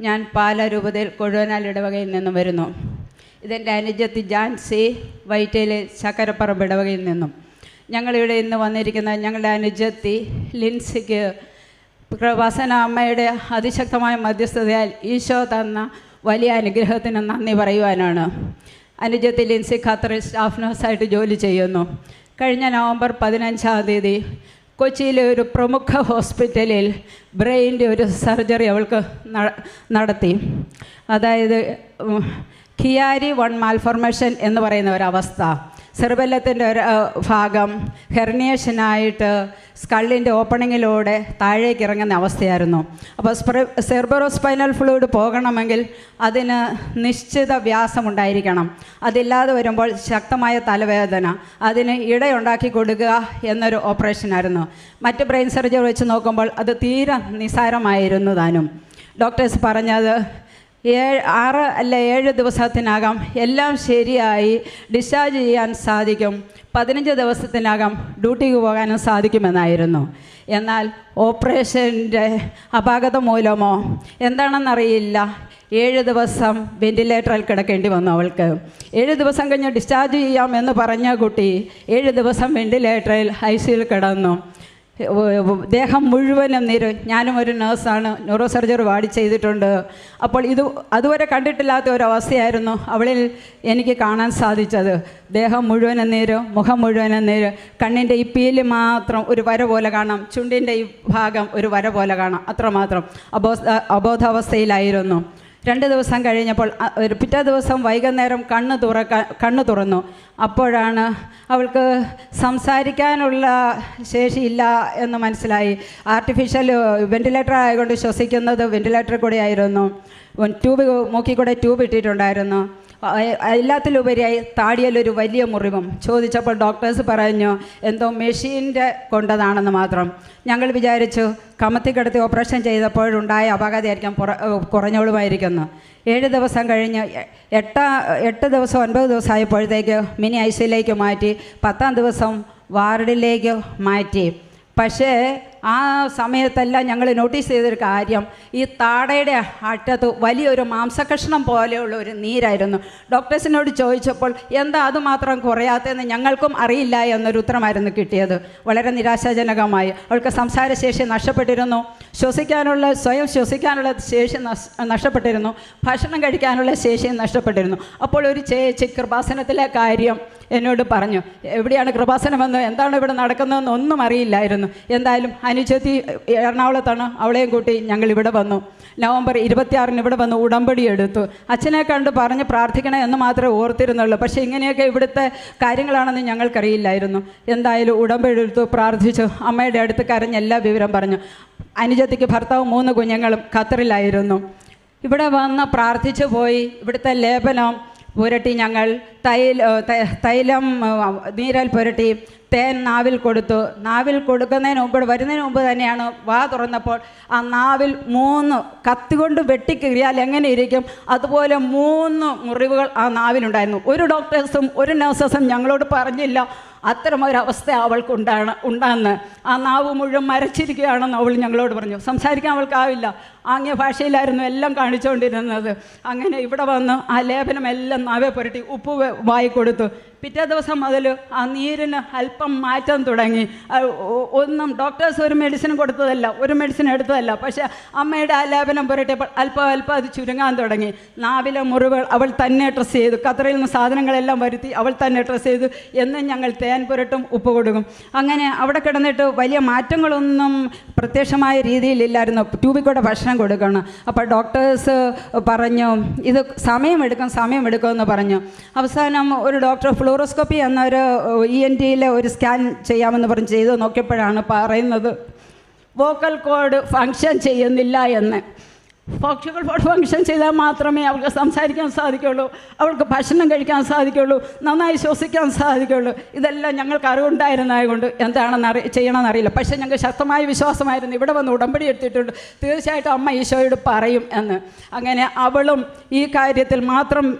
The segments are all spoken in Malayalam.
ഞാൻ പാലരൂപതയിൽ കൊഴുവനാൽ ഇടവകയിൽ നിന്നും വരുന്നു. ഇതെന്റെ അനുജത്തി ജാൻസി വൈറ്റയിലെ ചക്കരപ്പറമ്പ് ഇടവകയിൽ നിന്നും. ഞങ്ങളിവിടെ ഇന്ന് വന്നിരിക്കുന്ന ഞങ്ങളുടെ അനുജത്തി ലിൻസിക്ക് പ്രവാസന അമ്മയുടെ അതിശക്തമായ മധ്യസ്ഥതയാൽ ഈശോ തന്ന വലിയ അനുഗ്രഹത്തിന് നന്ദി പറയുവാനാണ്. അനുജത്തി ലിൻസി ഖത്തറിൽ സ്റ്റാഫ് നഴ്സായിട്ട് ജോലി ചെയ്യുന്നു. കഴിഞ്ഞ നവംബർ പതിനഞ്ചാം തീയതി കൊച്ചിയിലെ ഒരു പ്രമുഖ ഹോസ്പിറ്റലിൽ ബ്രെയിന്റെ ഒരു സർജറി അവൾക്ക് നടത്തി. അതായത് ഖിയാരി വൺ മാൽഫോർമേഷൻ എന്ന് പറയുന്ന ഒരവസ്ഥ. സെർബല്ലത്തിന്റെ ഒരു ഭാഗം ഹെർണിയേഷനായിട്ട് സ്കള്ളിന്റെ ഓപ്പണിങ്ങിലൂടെ താഴേക്ക് ഇറങ്ങുന്ന അവസ്ഥയായിരുന്നു. അപ്പോൾ സെർബറോസ്പൈനൽ ഫ്ലൂയിഡ് പോകണമെങ്കിൽ അതിന് നിശ്ചിത വ്യാസമുണ്ടായിരിക്കണം. അതില്ലാതെ വരുമ്പോൾ ശക്തമായ തലവേദന അതിന് ഇടയുണ്ടാക്കി കൊടുക്കുക എന്നൊരു ഓപ്പറേഷനായിരുന്നു. മറ്റ് ബ്രെയിൻ സർജറി വെച്ച് നോക്കുമ്പോൾ അത് തീരെ നിസ്സാരമായിരുന്നു താനും. ഡോക്ടേഴ്സ് പറഞ്ഞത് ഏഴ് ആറ് അല്ല ഏഴ് ദിവസത്തിനകം എല്ലാം ശരിയായി ഡിസ്ചാർജ് ചെയ്യാൻ സാധിക്കും. പതിനഞ്ച് ദിവസത്തിനകം ഡ്യൂട്ടിക്ക് പോകാനും സാധിക്കുമെന്നായിരുന്നു. എന്നാൽ ഓപ്പറേഷന്റെ അപാകത മൂലമോ? എന്താണെന്നറിയില്ല. ഏഴ് ദിവസം വെന്റിലേറ്ററിൽ കിടക്കേണ്ടി വന്നു അവൾക്ക്. ഏഴ് ദിവസം കഴിഞ്ഞ് ഡിസ്ചാർജ് ചെയ്യാം എന്ന് പറഞ്ഞ കുട്ടി ഏഴ് ദിവസം വെന്റിലേറ്ററിൽ ഐ സിയിൽ കിടന്നു. ദേഹം മുഴുവനും നീര് ഞാനും ഒരു നേഴ്സാണ് ന്യൂറോ സർജറി വാടി ചെയ്തിട്ടുണ്ട്. അപ്പോൾ ഇത് അതുവരെ കണ്ടിട്ടില്ലാത്ത ഒരു അവസ്ഥയായിരുന്നു അവളിൽ എനിക്ക് കാണാൻ സാധിച്ചത്. ദേഹം മുഴുവനും നീര് മുഖം മുഴുവനും നീര്. കണ്ണിന്റെ ഈ പീൽ മാത്രം ഒരു വര പോലെ കാണാം ചുണ്ടിന്റെ ഈ ഭാഗം ഒരു വര പോലെ കാണാം അത്രമാത്രം അബോധ അബോധാവസ്ഥയിലായിരുന്നു. രണ്ട് ദിവസം കഴിഞ്ഞപ്പോൾ ഒരു പിറ്റേ ദിവസം വൈകുന്നേരം കണ്ണ് തുറക്കാൻ കണ്ണ് തുറന്നു. അപ്പോഴാണ് അവൾക്ക് സംസാരിക്കാനുള്ള ശേഷിയില്ല എന്ന് മനസ്സിലായി. ആർട്ടിഫിഷ്യൽ വെന്റിലേറ്റർ ആയതുകൊണ്ട് ശ്വസിക്കുന്നത് വെന്റിലേറ്ററിൽ കൂടെ ആയിരുന്നു. ട്യൂബ് മൂക്കിൽ കൂടെ ട്യൂബ് ഇട്ടിട്ടുണ്ടായിരുന്നു. എല്ലാത്തിലുപരിയായി താടിയാലൊരു വലിയ മുറിവും. ചോദിച്ചപ്പോൾ ഡോക്ടേഴ്സ് പറഞ്ഞു എന്തോ മെഷീന്റെ കൊണ്ടതാണെന്ന് മാത്രം. ഞങ്ങൾ വിചാരിച്ചു കമത്തി കിടത്തി ഓപ്പറേഷൻ ചെയ്തപ്പോഴുണ്ടായ അപകടമായിരിക്കും പുറ കുറഞ്ഞോളുമായിരിക്കുന്നു. ഏഴ് ദിവസം കഴിഞ്ഞ് എട്ടാ എട്ട് ദിവസം ഒൻപത് ദിവസം ആയപ്പോഴത്തേക്ക് മിനി ഐ സിയിലേക്ക് മാറ്റി പത്താം ദിവസം വാർഡിലേക്ക് മാറ്റി. പക്ഷേ ആ സമയത്തെല്ലാം ഞങ്ങൾ നോട്ടീസ് ചെയ്തൊരു കാര്യം. ഈ താടയുടെ അറ്റത്ത് വലിയൊരു മാംസകഷ്ണം പോലെയുള്ള ഒരു നീരായിരുന്നു. ഡോക്ടേഴ്സിനോട് ചോദിച്ചപ്പോൾ എന്താ അതുമാത്രം കുറയാത്തതെന്ന് ഞങ്ങൾക്കും അറിയില്ല എന്നൊരു ഉത്തരമായിരുന്നു കിട്ടിയത്. വളരെ നിരാശാജനകമായി. അവൾക്ക് സംസാരശേഷി നഷ്ടപ്പെട്ടിരുന്നു. ശ്വസിക്കാനുള്ള സ്വയം ശ്വസിക്കാനുള്ള ശേഷി നഷ്ടപ്പെട്ടിരുന്നു. ഭക്ഷണം കഴിക്കാനുള്ള ശേഷി നഷ്ടപ്പെട്ടിരുന്നു. അപ്പോൾ ഒരു ചേച്ചി കൃപാസനത്തിലെ കാര്യം എന്നോട് പറഞ്ഞു. എവിടെയാണ് കൃപാസനമെന്ന്? എന്താണ് ഇവിടെ നടക്കുന്നതെന്ന് ഒന്നും അറിയില്ലായിരുന്നു. എന്തായാലും അനുജത്തി എറണാകുളത്താണ്. അവളെയും കൂട്ടി ഞങ്ങൾ ഇവിടെ വന്നു. നവംബർ ഇരുപത്തിയാറിന് ഇവിടെ വന്ന് ഉടമ്പടി എടുത്തു. അച്ഛനെ കണ്ട് പറഞ്ഞ് പ്രാർത്ഥിക്കണേ എന്ന് മാത്രമേ ഓർത്തിരുന്നുള്ളൂ. പക്ഷേ ഇങ്ങനെയൊക്കെ ഇവിടുത്തെ കാര്യങ്ങളാണെന്ന് ഞങ്ങൾക്കറിയില്ലായിരുന്നു. എന്തായാലും ഉടമ്പടി എടുത്തു പ്രാർത്ഥിച്ചു. അമ്മയുടെ അടുത്ത് കരഞ്ഞ് എല്ലാ വിവരം പറഞ്ഞു. അനുജത്തിക്ക് ഭർത്താവ് മൂന്ന് കുഞ്ഞുങ്ങളും ഖത്തറിലായിരുന്നു. ഇവിടെ വന്ന് പ്രാർത്ഥിച്ചു പോയി. ഇവിടുത്തെ ലേപനം പുരട്ടി ഞങ്ങൾ തൈല തൈലം നീരൽ പുരട്ടി തേൻ നാവിൽ കൊടുത്തു. നാവിൽ കൊടുക്കുന്നതിന് മുമ്പ് വരുന്നതിന് മുമ്പ് തന്നെയാണ് വാ തുറന്നപ്പോൾ ആ നാവിൽ മൂന്ന് കത്തികൊണ്ട് വെട്ടിക്കീറിയാൽ എങ്ങനെ ഇരിക്കും? അതുപോലെ മൂന്ന് മുറിവുകൾ ആ നാവിലുണ്ടായിരുന്നു. ഒരു ഡോക്ടേഴ്സും ഒരു നഴ്സസും ഞങ്ങളോട് പറഞ്ഞില്ല. അത്തരമൊരവസ്ഥ അവൾക്കുണ്ടാണ് ഉണ്ടാന്ന്. ആ നാവ് മുഴുവൻ മരച്ചിരിക്കുകയാണെന്ന് അവൾ ഞങ്ങളോട് പറഞ്ഞു. സംസാരിക്കാൻ അവൾക്കാവില്ല. ആംഗ്യ ഭാഷയിലായിരുന്നു എല്ലാം കാണിച്ചുകൊണ്ടിരുന്നത്. അങ്ങനെ ഇവിടെ വന്ന് ആ ലേപനം എല്ലാം നാവെ പുരട്ടി ഉപ്പ് വായി കൊടുത്തു. പിറ്റേ ദിവസം മുതൽ ആ നീരിന് അല്പം മാറ്റം തുടങ്ങി. ഒന്നും ഡോക്ടേഴ്സ് ഒരു മെഡിസിൻ കൊടുത്തതല്ല ഒരു മെഡിസിൻ എടുത്തതല്ല. പക്ഷേ അമ്മയുടെ ആ ലേപനം പുരട്ടിയപ്പോൾ അല്പം അല്പം അത് ചുരുങ്ങാൻ തുടങ്ങി. നാവിലെ മുറിവുകൾ അവൾ തന്നെ ഡ്രസ്സ് ചെയ്തു. ഖത്തറിൽ നിന്ന് സാധനങ്ങളെല്ലാം വരുത്തി അവൾ തന്നെ ഡ്രസ്സ് ചെയ്തു. എന്നും ഞങ്ങൾ തേൻ പുരട്ടും ഉപ്പ് കൊടുക്കും. അങ്ങനെ അവിടെ കിടന്നിട്ട് വലിയ മാറ്റങ്ങളൊന്നും പ്രത്യക്ഷമായ രീതിയിലില്ലായിരുന്നു ട്യൂബിൽ കൂടെ ഭക്ഷണം കൊടുക്കണം. അപ്പോൾ ഡോക്ടേഴ്സ് പറഞ്ഞു ഇത് സമയമെടുക്കും സമയമെടുക്കുമെന്ന് പറഞ്ഞു. അവസാനം ഒരു ഡോക്ടർ ഫ്ലൂറോസ്കോപ്പി എന്നൊരു ഇ എൻ ടിയിലെ ഒരു സ്കാൻ ചെയ്യാമെന്ന് പറഞ്ഞ് ചെയ്ത്. നോക്കിയപ്പോഴാണ് പറയുന്നത് വോക്കൽ കോഡ് ഫങ്ഷൻ ചെയ്യുന്നില്ല എന്ന്. കോഡ് ഫങ്ഷൻ ചെയ്താൽ മാത്രമേ അവൾക്ക് സംസാരിക്കാൻ സാധിക്കുള്ളൂ. അവൾക്ക് ഭക്ഷണം കഴിക്കാൻ സാധിക്കുള്ളൂ. നന്നായി ശ്വസിക്കാൻ സാധിക്കുള്ളൂ. ഇതെല്ലാം ഞങ്ങൾക്ക് അറിവുണ്ടായിരുന്നതുകൊണ്ട് എന്താണെന്ന് അറി ചെയ്യണമെന്ന് അറിയില്ല. പക്ഷേ ഞങ്ങൾക്ക് ശക്തമായ വിശ്വാസമായിരുന്നു. ഇവിടെ വന്ന് ഉടമ്പടി എടുത്തിട്ടുണ്ട്. തീർച്ചയായിട്ടും അമ്മ ഈശോയോട് പറയും എന്ന്. അങ്ങനെ അവളും ഈ കാര്യത്തിൽ മാത്രം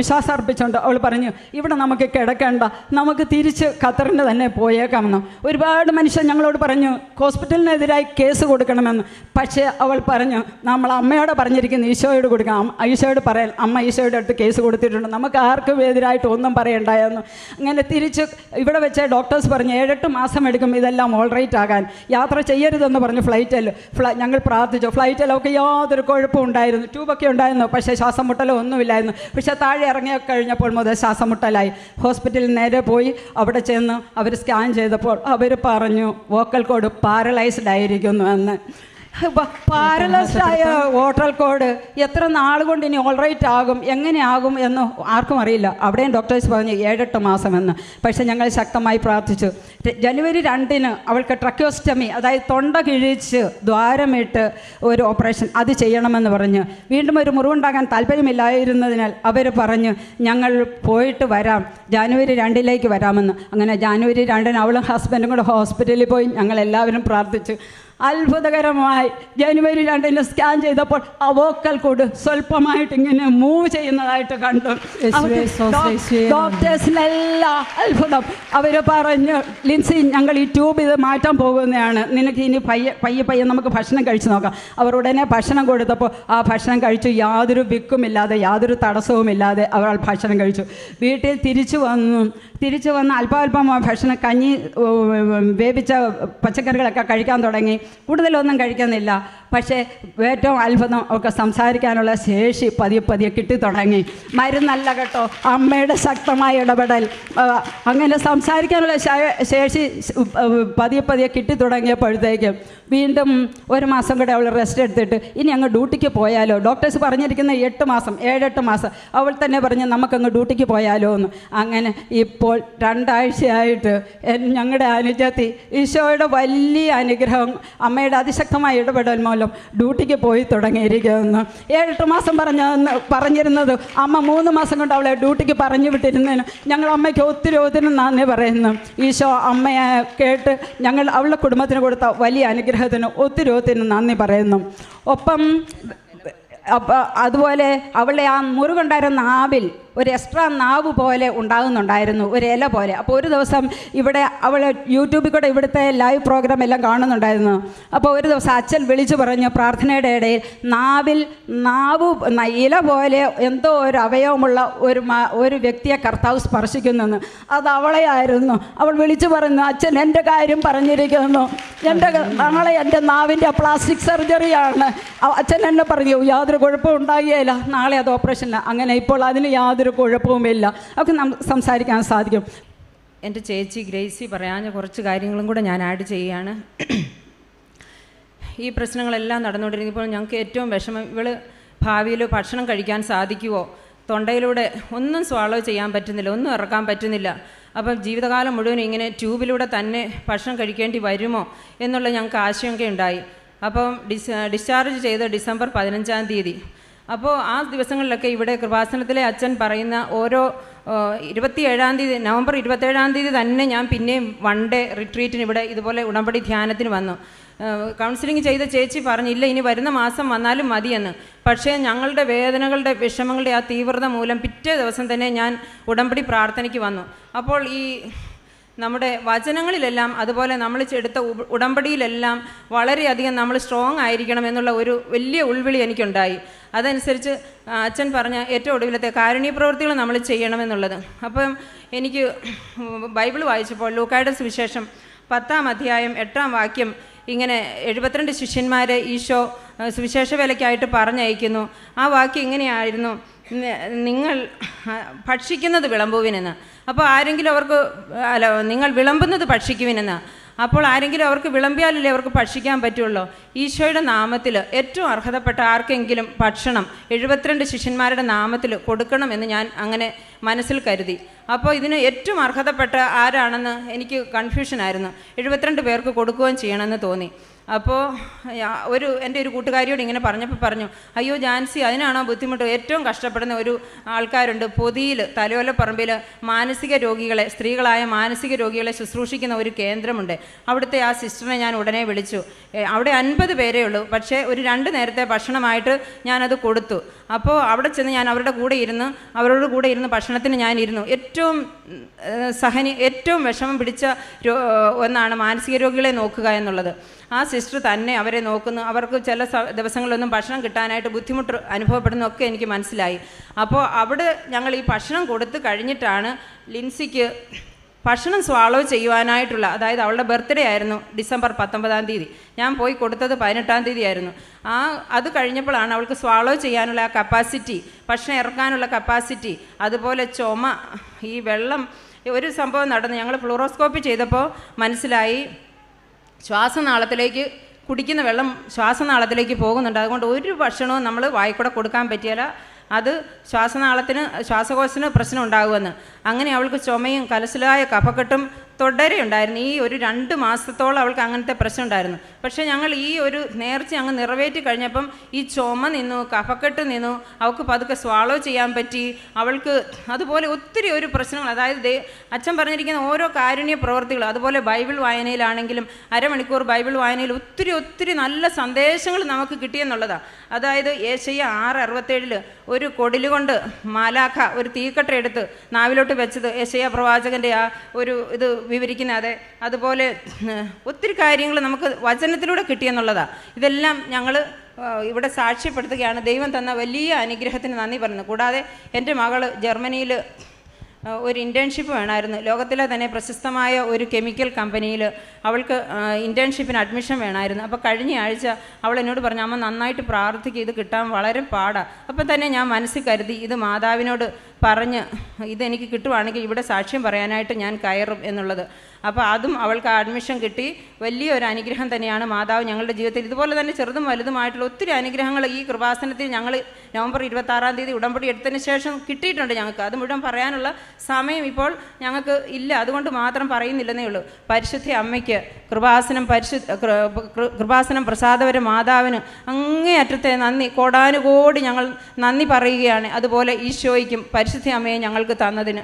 വിശ്വാസം അർപ്പിച്ചുകൊണ്ട് അവൾ പറഞ്ഞു ഇവിടെ നമുക്ക് കിടക്കേണ്ട. നമുക്ക് തിരിച്ച് ഖത്തറിന്റെ തന്നെ പോയേക്കാമെന്ന്. ഒരുപാട് മനുഷ്യർ ഞങ്ങളോട് പറഞ്ഞു ഹോസ്പിറ്റലിനെതിരായി കേസ് കൊടുക്കണമെന്ന്. പക്ഷേ അവൾ പറഞ്ഞു നമ്മൾ അമ്മയോട് പറഞ്ഞിരിക്കുന്ന ഈശോയോട് കൊടുക്കാം ഈശോയോട് പറയാൻ അമ്മ ഈശോയുടെ അടുത്ത് കേസ് കൊടുത്തിട്ടുണ്ട്. നമുക്ക് ആർക്കും എതിരായിട്ട് ഒന്നും പറയണ്ടായിരുന്നു അങ്ങനെ തിരിച്ച് ഇവിടെ വെച്ച് ഡോക്ടേഴ്സ് പറഞ്ഞു ഏഴെട്ട് മാസം എടുക്കും ഇതെല്ലാം ഓൾറൈറ്റ് ആകാൻ. യാത്ര ചെയ്യരുതെന്ന് പറഞ്ഞു ഫ്ലൈറ്റിൽ ഫ്ലൈ ഞങ്ങൾ പ്രാർത്ഥിച്ചു. ഫ്ലൈറ്റിലൊക്കെ യാതൊരു കുഴപ്പം ഉണ്ടായിരുന്നു. ട്യൂബൊക്കെ ഉണ്ടായിരുന്നു പക്ഷേ ശ്വാസം മുട്ടലോ ഒന്നുമില്ലായിരുന്നു. പക്ഷേ താഴെ ഇറങ്ങി കഴിഞ്ഞപ്പോൾ മുതൽ ശ്വാസം മുട്ടലായി. ഹോസ്പിറ്റലിൽ നേരെ പോയി അവിടെ ചെന്ന് അവർ സ്കാൻ ചെയ്തപ്പോൾ അവർ പറഞ്ഞു വോക്കൽ കോഡ് പാരലൈസ്ഡ് ആയിരിക്കുന്നു എന്ന്. പാരലൈസ്ഡ് ആയ വോട്ടൽ കോഡ് എത്ര നാൾ കൊണ്ട് ഇനി ഓൾറൈറ്റ് ആകും എങ്ങനെയാകും എന്ന് ആർക്കും അറിയില്ല. അവിടെയും ഡോക്ടേഴ്സ് പറഞ്ഞു ഏഴെട്ട് മാസമെന്ന്. പക്ഷേ ഞങ്ങൾ ശക്തമായി പ്രാർത്ഥിച്ചു. ജനുവരി രണ്ടിന് അവൾക്ക് ട്രക്യോസ്റ്റമി അതായത് തൊണ്ട കിഴിച്ച് ദ്വാരമിട്ട് ഒരു ഓപ്പറേഷൻ അത് ചെയ്യണമെന്ന് പറഞ്ഞ്. വീണ്ടും ഒരു മുറിവുണ്ടാകാൻ താല്പര്യമില്ലായിരുന്നതിനാൽ അവർ പറഞ്ഞ് ഞങ്ങൾ പോയിട്ട് വരാം. ജാനുവരി രണ്ടിലേക്ക് വരാമെന്ന്. അങ്ങനെ ജാനുവരി രണ്ടിന് അവളും ഹസ്ബൻഡും കൂടെ ഹോസ്പിറ്റലിൽ പോയി ഞങ്ങൾ എല്ലാവരും പ്രാർത്ഥിച്ചു. അത്ഭുതകരമായി ജനുവരി രണ്ടിന് സ്കാൻ ചെയ്തപ്പോൾ ആ വോക്കൽ കൂട് സ്വല്പമായിട്ട് ഇങ്ങനെ മൂവ് ചെയ്യുന്നതായിട്ട് കണ്ടു. ഡോക്ടേഴ്സിനെല്ലാം അത്ഭുതം. അവർ പറഞ്ഞു ലിൻസി ഞങ്ങൾ ഈ ട്യൂബ് ഇത് മാറ്റാൻ പോകുന്നതാണ്. നിനക്ക് ഇനി പയ്യെ പയ്യെ പയ്യെ നമുക്ക് ഭക്ഷണം കഴിച്ചു നോക്കാം. അവർ ഉടനെ ഭക്ഷണം കൊടുത്തപ്പോൾ ആ ഭക്ഷണം കഴിച്ചു. യാതൊരു വിക്കുമില്ലാതെ യാതൊരു തടസ്സവുമില്ലാതെ അവർ ഭക്ഷണം കഴിച്ചു. വീട്ടിൽ തിരിച്ചു വന്നു. തിരിച്ചു വന്ന് അല്പാൽപം ഭക്ഷണം കഞ്ഞി വേവിച്ച പച്ചക്കറികളൊക്കെ കഴിക്കാൻ തുടങ്ങി. കൂടുതലൊന്നും കഴിക്കുന്നില്ല. പക്ഷേ ഏറ്റവും അത്ഭുതം ഒക്കെ സംസാരിക്കാനുള്ള ശേഷി പതിയെ പതിയെ കിട്ടി തുടങ്ങി. മരുന്നല്ല കേട്ടോ അമ്മയുടെ ശക്തമായ ഇടപെടൽ. അങ്ങനെ സംസാരിക്കാനുള്ള ശേഷി പതിയെ പതിയെ കിട്ടി തുടങ്ങിയപ്പോഴത്തേക്കും വീണ്ടും ഒരു മാസം കൂടെ അവൾ റെസ്റ്റ് എടുത്തിട്ട് ഇനി അങ്ങ് ഡ്യൂട്ടിക്ക് പോയാലോ? ഡോക്ടേഴ്സ് പറഞ്ഞിരിക്കുന്ന എട്ട് മാസം ഏഴെട്ട് മാസം അവൾ തന്നെ പറഞ്ഞ് നമുക്കങ്ങ് ഡ്യൂട്ടിക്ക് പോയാലോ എന്ന്. അങ്ങനെ ഇപ്പോൾ രണ്ടാഴ്ചയായിട്ട് ഞങ്ങളുടെ അനുജത്തി ഈശോയുടെ വലിയ അനുഗ്രഹം അമ്മയുടെ അതിശക്തമായ ഇടപെടൽ മൂലം ഡ്യൂട്ടിക്ക് പോയി തുടങ്ങിയിരിക്കുന്നു ഏഴെട്ട് മാസം പറഞ്ഞ പറഞ്ഞിരുന്നത് അമ്മ മൂന്ന് മാസം കൊണ്ട് അവളെ ഡ്യൂട്ടിക്ക് പറഞ്ഞു വിട്ടിരുന്നതിന് ഞങ്ങൾ അമ്മയ്ക്ക് ഒത്തിരി ഒത്തിരി നന്ദി പറയുന്നു. ഈശോ അമ്മയെ കേട്ട് ഞങ്ങൾ അവളുടെ കുടുംബത്തിന് കൊടുത്ത വലിയ അനുഗ്രഹത്തിന് ഒത്തിരി ഒത്തിരി നന്ദി പറയുന്നു. ഒപ്പം അപ്പം അതുപോലെ അവളുടെ ആ മുറിവുണ്ടായിരുന്ന നാവിൽ ഒരു എക്സ്ട്രാ നാവ് പോലെ ഉണ്ടാകുന്നുണ്ടായിരുന്നു ഒരു ഇല പോലെ. അപ്പോൾ ഒരു ദിവസം ഇവിടെ അവൾ യൂട്യൂബിൽ കൂടെ ഇവിടുത്തെ ലൈവ് പ്രോഗ്രാം എല്ലാം കാണുന്നുണ്ടായിരുന്നു. അപ്പോൾ ഒരു ദിവസം അച്ഛൻ വിളിച്ചു പറഞ്ഞു പ്രാർത്ഥനയുടെ ഇടയിൽ നാവിൽ നാവ് ഇല പോലെ എന്തോ ഒരു അവയവമുള്ള ഒരു ഒരു വ്യക്തിയെ കർത്താവ് സ്പർശിക്കുന്നെന്ന്. അത് അവളെ ആയിരുന്നു. അവൾ വിളിച്ചു പറഞ്ഞു അച്ഛൻ എന്റെ കാര്യം പറഞ്ഞിരിക്കുന്നു. എന്റെ നാളെ എന്റെ നാവിന്റെ പ്ലാസ്റ്റിക് സർജറിയാണ് അച്ഛൻ എന്നെ പറഞ്ഞു യാതൊരു കുഴപ്പം ഉണ്ടാകുകയില്ല. നാളെ അത് ഓപ്പറേഷനില്ല അങ്ങനെ ഇപ്പോൾ അതിന് യാതൊരു കുഴപ്പവുമില്ല. ഒക്കെ നമുക്ക് സംസാരിക്കാൻ സാധിക്കും. എന്റെ ചേച്ചി ഗ്രേസി പറയാഞ്ഞ കുറച്ച് കാര്യങ്ങളും കൂടെ ഞാൻ ആഡ് ചെയ്യുകയാണ്. ഈ പ്രശ്നങ്ങളെല്ലാം നടന്നുകൊണ്ടിരിക്കുമ്പോൾ ഞങ്ങൾക്ക് ഏറ്റവും വിഷമം ഇവൾ ഭാവിയിൽ ഭക്ഷണം കഴിക്കാൻ സാധിക്കുമോ തൊണ്ടയിലൂടെ ഒന്നും സ്വാളോ ചെയ്യാൻ പറ്റുന്നില്ല ഒന്നും ഇറക്കാൻ പറ്റുന്നില്ല. അപ്പം ജീവിതകാലം മുഴുവൻ ഇങ്ങനെ ട്യൂബിലൂടെ തന്നെ ഭക്ഷണം കഴിക്കേണ്ടി വരുമോ എന്നുള്ള ഞങ്ങൾക്ക് ആശങ്കയുണ്ടായി. അപ്പം ഡിസ് ഡിസ്ചാർജ് ചെയ്ത് ഡിസംബർ പതിനഞ്ചാം തീയതി അപ്പോൾ ആ ദിവസങ്ങളിലൊക്കെ ഇവിടെ കൃപാസനത്തിലെ അച്ഛൻ പറയുന്ന ഓരോ ഇരുപത്തി ഏഴാം തീയതി നവംബർ ഇരുപത്തേഴാം തീയതി തന്നെ ഞാൻ പിന്നെയും വൺ ഡേ റിട്രീറ്റിന് ഇവിടെ ഇതുപോലെ ഉടമ്പടി ധ്യാനത്തിന് വന്നു. കൗൺസിലിംഗ് ചെയ്ത ചേച്ചി പറഞ്ഞില്ല ഇനി വരുന്ന മാസം വന്നാലും മതിയെന്ന്. പക്ഷേ ഞങ്ങളുടെ വേദനകളുടെ വിഷമങ്ങളുടെ ആ തീവ്രത മൂലം പിറ്റേ ദിവസം തന്നെ ഞാൻ ഉടമ്പടി പ്രാർത്ഥനയ്ക്ക് വന്നു. അപ്പോൾ ഈ നമ്മുടെ വചനങ്ങളിലെല്ലാം അതുപോലെ നമ്മൾ എടുത്ത ഉടമ്പടിയിലെല്ലാം വളരെയധികം നമ്മൾ സ്ട്രോങ് ആയിരിക്കണം എന്നുള്ള ഒരു വലിയ ഉൾവിളി എനിക്കുണ്ടായി. അതനുസരിച്ച് അച്ഛൻ പറഞ്ഞ ഏറ്റവും ഒടുവിലത്തെ കാരുണ്യ പ്രവൃത്തികൾ നമ്മൾ ചെയ്യണമെന്നുള്ളത് അപ്പം എനിക്ക് ബൈബിൾ വായിച്ചപ്പോൾ ലൂക്കായുടെ സുവിശേഷം പത്താം അധ്യായം എട്ടാം വാക്യം ഇങ്ങനെ എഴുപത്തിരണ്ട് ശിഷ്യന്മാരെ ഈശോ സുവിശേഷ വേലയ്ക്കായിട്ട് പറഞ്ഞയക്കുന്നു. ആ വാക്യം ഇങ്ങനെയായിരുന്നു. നിങ്ങൾ ഭക്ഷിക്കുന്നത് വിളമ്പുവിനെന്ന്. അപ്പോൾ ആരെങ്കിലും അവർക്ക് അല്ല നിങ്ങൾ വിളമ്പുന്നത് ഭക്ഷിക്കുവിനെന്ന്. അപ്പോൾ ആരെങ്കിലും അവർക്ക് വിളമ്പിയാലല്ലേ അവർക്ക് ഭക്ഷിക്കാൻ പറ്റുള്ളൂ? ഈശോയുടെ നാമത്തിൽ ഏറ്റവും അർഹതപ്പെട്ട ആർക്കെങ്കിലും ഭക്ഷണം എഴുപത്തിരണ്ട് ശിഷ്യന്മാരുടെ നാമത്തിൽ കൊടുക്കണം എന്ന് ഞാൻ അങ്ങനെ മനസ്സിൽ കരുതി. അപ്പോൾ ഇതിന് ഏറ്റവും അർഹതപ്പെട്ട ആരാണെന്ന് എനിക്ക് കൺഫ്യൂഷനായിരുന്നു എഴുപത്തിരണ്ട് പേർക്ക് കൊടുക്കുകയും ചെയ്യണമെന്ന് തോന്നി. അപ്പോൾ ഒരു എന്റെ ഒരു കൂട്ടുകാരിയോട് ഇങ്ങനെ പറഞ്ഞപ്പോൾ പറഞ്ഞു അയ്യോ ജാൻസി അതിനാണോ ബുദ്ധിമുട്ട്? ഏറ്റവും കഷ്ടപ്പെടുന്ന ഒരു ആൾക്കാരുണ്ട്. പൊതിയിൽ തലയോലപ്പറമ്പിൽ മാനസിക രോഗികളെ സ്ത്രീകളായ മാനസിക രോഗികളെ ശുശ്രൂഷിക്കുന്ന ഒരു കേന്ദ്രമുണ്ട്. അവിടുത്തെ ആ സിസ്റ്ററിനെ ഞാൻ ഉടനെ വിളിച്ചു. അവിടെ അൻപത് പേരേ ഉള്ളൂ. പക്ഷേ ഒരു രണ്ട് നേരത്തെ ഭക്ഷണമായിട്ട് ഞാനത് കൊടുത്തു. അപ്പോൾ അവിടെ ചെന്ന് ഞാൻ അവരുടെ കൂടെ ഇരുന്ന് അവരോട് കൂടെ ഇരുന്ന് ഭക്ഷണത്തിന് ഞാൻ ഇരുന്നു. ഏറ്റവും സഹനി ഏറ്റവും വിഷമം പിടിച്ച ഒന്നാണ് മാനസിക രോഗികളെ നോക്കുക എന്നുള്ളത്. ആ സിസ്റ്റർ തന്നെ അവരെ നോക്കുന്നു. അവർക്ക് ചില ദിവസങ്ങളിലൊന്നും ഭക്ഷണം കിട്ടാനായിട്ട് ബുദ്ധിമുട്ട് അനുഭവപ്പെടുന്നു ഒക്കെ എനിക്ക് മനസ്സിലായി. അപ്പോൾ അവിടെ ഞങ്ങൾ ഈ ഭക്ഷണം കൊടുത്ത് കഴിഞ്ഞിട്ടാണ് ലിൻസിക്ക് ഭക്ഷണം സ്വാളോ ചെയ്യുവാനായിട്ടുള്ള അതായത് അവളുടെ ബർത്ത്ഡേ ആയിരുന്നു ഡിസംബർ പത്തൊമ്പതാം തീയതി. ഞാൻ പോയി കൊടുത്തത് പതിനെട്ടാം തീയതി ആയിരുന്നു ആ അത് കഴിഞ്ഞപ്പോഴാണ് അവൾക്ക് സ്വാളോ ചെയ്യാനുള്ള ആ കപ്പാസിറ്റി ഭക്ഷണം ഇറക്കാനുള്ള കപ്പാസിറ്റി അതുപോലെ ചുമ ഈ വെള്ളം ഒരു സംഭവം നടന്നു. ഞങ്ങൾ ഫ്ലൂറോസ്കോപ്പി ചെയ്തപ്പോൾ മനസ്സിലായി ശ്വാസനാളത്തിലേക്ക് കുടിക്കുന്ന വെള്ളം ശ്വാസനാളത്തിലേക്ക് പോകുന്നുണ്ട്. അതുകൊണ്ട് ഒരു ഭക്ഷണവും നമ്മൾ വായിക്കൂടെ കൊടുക്കാൻ പറ്റിയാൽ അത് ശ്വാസനാളത്തിന് ശ്വാസകോശത്തിന് പ്രശ്നം ഉണ്ടാകുമെന്ന്. അങ്ങനെ അവൾക്ക് ചുമയും കലശലായ കഫക്കെട്ടും തുടരെയുണ്ടായിരുന്നു ഈ ഒരു രണ്ട് മാസത്തോളം അവൾക്ക് അങ്ങനത്തെ പ്രശ്നം ഉണ്ടായിരുന്നു പക്ഷേ ഞങ്ങൾ ഈ ഒരു നേർച്ച അങ്ങ് നിറവേറ്റി കഴിഞ്ഞപ്പം ഈ ചുമ നിന്നു കഫക്കെട്ട് നിന്നു അവൾക്ക് പതുക്കെ സ്വാളോ ചെയ്യാൻ പറ്റി. അവൾക്ക് അതുപോലെ ഒത്തിരി ഒരു പ്രശ്നങ്ങൾ. അതായത് അച്ഛൻ പറഞ്ഞിരിക്കുന്ന ഓരോ കാരുണ്യ പ്രവർത്തികൾ അതുപോലെ ബൈബിൾ വായനയിലാണെങ്കിലും അരമണിക്കൂർ ബൈബിൾ വായനയിൽ ഒത്തിരി ഒത്തിരി നല്ല സന്ദേശങ്ങൾ നമുക്ക് കിട്ടിയെന്നുള്ളതാണ് അതായത് ഏശയ്യ ആറ് അറുപത്തേഴിൽ ഒരു കൊടിലുകൊണ്ട് മാലാഖ ഒരു തീക്കട്ട എടുത്ത് നാവിലോട്ട് വെച്ചത്. ഏശയ്യ പ്രവാചകന്റെ ആ ഒരു ഇത് വിവരിക്കുന്ന അതെ അതുപോലെ ഒത്തിരി കാര്യങ്ങൾ നമുക്ക് വചനത്തിലൂടെ കിട്ടിയെന്നുള്ളതാണ് ഇതെല്ലാം ഞങ്ങൾ ഇവിടെ സാക്ഷ്യപ്പെടുത്തുകയാണ്. ദൈവം തന്ന വലിയ അനുഗ്രഹത്തിന് നന്ദി പറയുന്നു. കൂടാതെ എന്റെ മകൾ ജർമ്മനിയിൽ ഒരു ഇന്റേൺഷിപ്പ് വേണമായിരുന്നു. ലോകത്തിലെ തന്നെ പ്രശസ്തമായ ഒരു കെമിക്കൽ കമ്പനിയിൽ അവൾക്ക് ഇന്റേൺഷിപ്പിന് അഡ്മിഷൻ വേണമായിരുന്നു. അപ്പോൾ കഴിഞ്ഞ ആഴ്ച അവൾ എന്നോട് പറഞ്ഞു അമ്മ നന്നായിട്ട് പ്രാർത്ഥിക്കുക ഇത് കിട്ടാൻ വളരെ പാടാണ് അപ്പോൾ തന്നെ ഞാൻ മനസ്സിൽ കരുതി ഇത് മാതാവിനോട് പറഞ്ഞ് ഇതെനിക്ക് കിട്ടുവാണെങ്കിൽ ഇവിടെ സാക്ഷ്യം പറയാനായിട്ട് ഞാൻ കയറും എന്നുള്ളത്. അപ്പോൾ അതും അവൾക്ക് അഡ്മിഷൻ കിട്ടി. വലിയൊരു അനുഗ്രഹം തന്നെയാണ് മാതാവ് ഞങ്ങളുടെ ജീവിതത്തിൽ. ഇതുപോലെ തന്നെ ചെറുതും വലുതുമായിട്ടുള്ള ഒത്തിരി അനുഗ്രഹങ്ങൾ ഈ കൃപാസനത്തിൽ ഞങ്ങൾ നവംബർ ഇരുപത്താറാം തീയതി ഉടമ്പടി എടുത്തതിന് ശേഷം കിട്ടിയിട്ടുണ്ട് ഞങ്ങൾക്ക്. അത് മുഴുവൻ പറയാനുള്ള സമയം ഇപ്പോൾ ഞങ്ങൾക്ക് ഇല്ല. അതുകൊണ്ട് മാത്രം പറയുന്നില്ലെന്നേ ഉള്ളൂ. പരിശുദ്ധി അമ്മയ്ക്ക് കൃപാസനം കൃ- കൃപാസനം പ്രസാദവര മാതാവിന് അങ്ങേയറ്റത്തെ നന്ദി. കോടാനുകോടി ഞങ്ങൾ നന്ദി പറയുകയാണ്. അതുപോലെ ഈശോയ്ക്കും പരിശുദ്ധ അമ്മയെ ഞങ്ങൾക്ക് തന്നതിന്